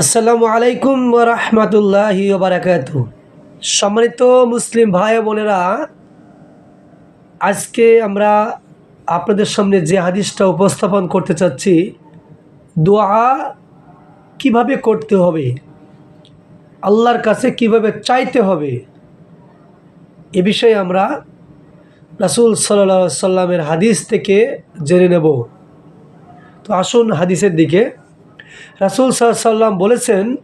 আসসালামু আলাইকুম রহমতুল্লাহি বারাকাত সম্মানিত মুসলিম ভাই বোনেরা, আজকে আমরা আপনাদের সামনে যে হাদিসটা উপস্থাপন করতে চাচ্ছি, দোয়া কীভাবে করতে হবে, আল্লাহর কাছে কীভাবে চাইতে হবে, এ বিষয়ে আমরা রাসূল সাল্লাহ সাল্লামের হাদিস থেকে জেনে নেব। তো আসুন হাদিসের দিকে রাসুল সাল্লাম বলেছেন,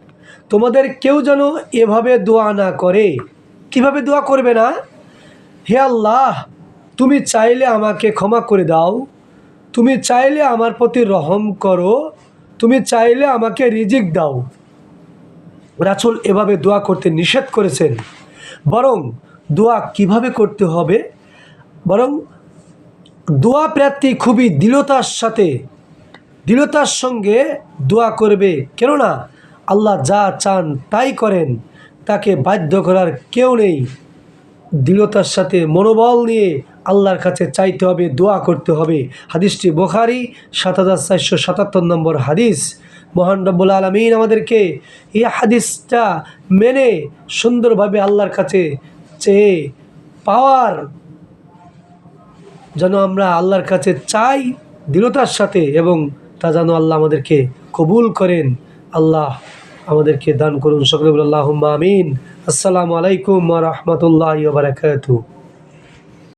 তোমাদের কেউ যেন এভাবে দোয়া না করে। কীভাবে দোয়া করবে না? হে আল্লাহ, তুমি চাইলে আমাকে ক্ষমা করে দাও। তুমি চাইলে আমার প্রতি রহম করো। তুমি চাইলে আমাকে রিজিক দাও। রাসুল এভাবে দোয়া করতে নিষেধ করেছেন। বরং দোয়া কীভাবে করতে হবে? বরং দোয়া প্রার্থী খুবই দৃঢ়তার সাথে দৃঢ়তার সঙ্গে দোয়া করবে। কেননা আল্লাহ যা চান তাই করেন, তাকে বাধ্য করার কেউ নেই। দৃঢ়তার সাথে মনোবল নিয়ে আল্লাহর কাছে চাইতে হবে, দোয়া করতে হবে। হাদিসটি বোখারি, সাত হাজার চারশো সাতাত্তর নম্বর হাদিস। মহান রব্বুল আলমিন আমাদেরকে এই হাদিসটা মেনে সুন্দরভাবে আল্লাহর কাছে চেয়ে পাওয়ার যেন আমরা আল্লাহর কাছে চাই দৃঢ়তার সাথে এবং তা যেন আল্লাহ আমাদেরকে কবুল করেন। আল্লাহ আমাদেরকে দান করুন। সকলে আল্লাহ আমিন। আসসালামু আলাইকুম রহমতুল্লাহ বারাকাতু